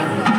Gracias.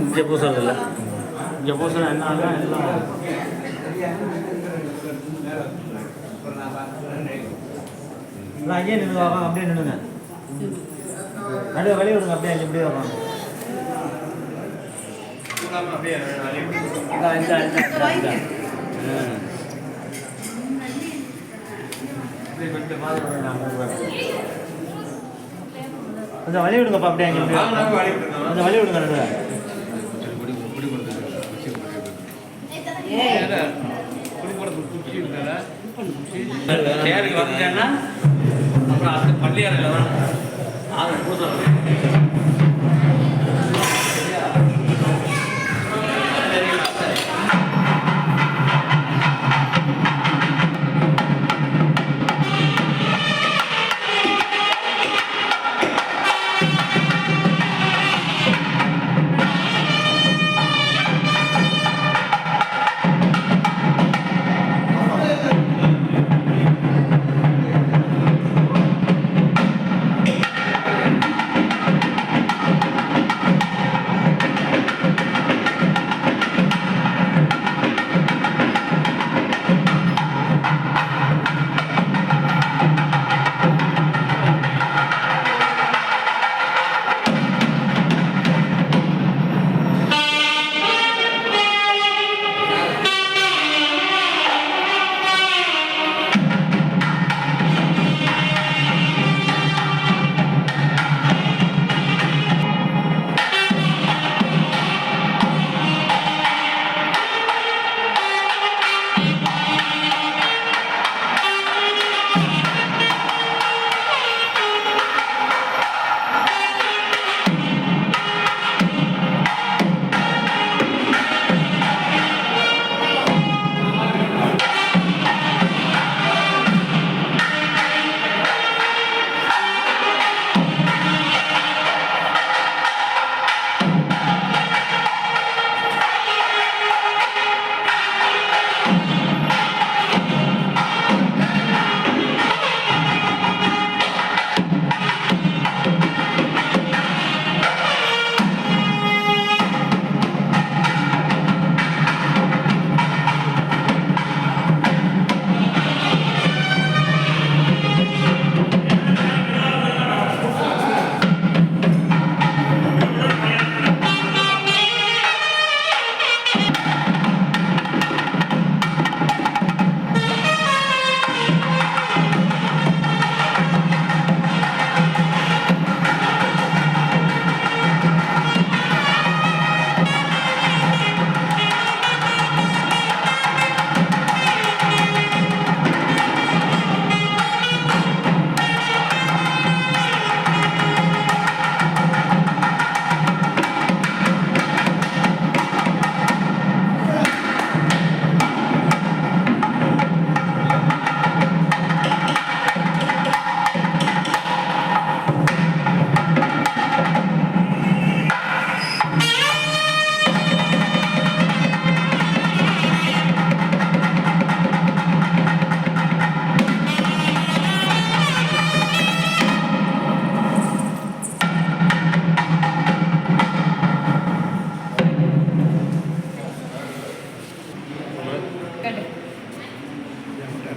இங்கே பூசல் இல்லை இங்கே பூசல் என்ன எல்லாம் அங்கேயே நின்று வாங்க அப்படியே நின்றுங்க நடுவே வழி விடுங்க அப்படியே அங்கே இப்படியே வாங்க அப்படியே கொஞ்சம் மாதிரி கொஞ்சம் வழி விடுங்கப்பா அப்படியே. கொஞ்சம் வழி விடுங்க நடுவே சேருக்கு வந்துட்டேன்னா அப்புறம் அந்த பள்ளி அறையில் தான் அது பூசணும்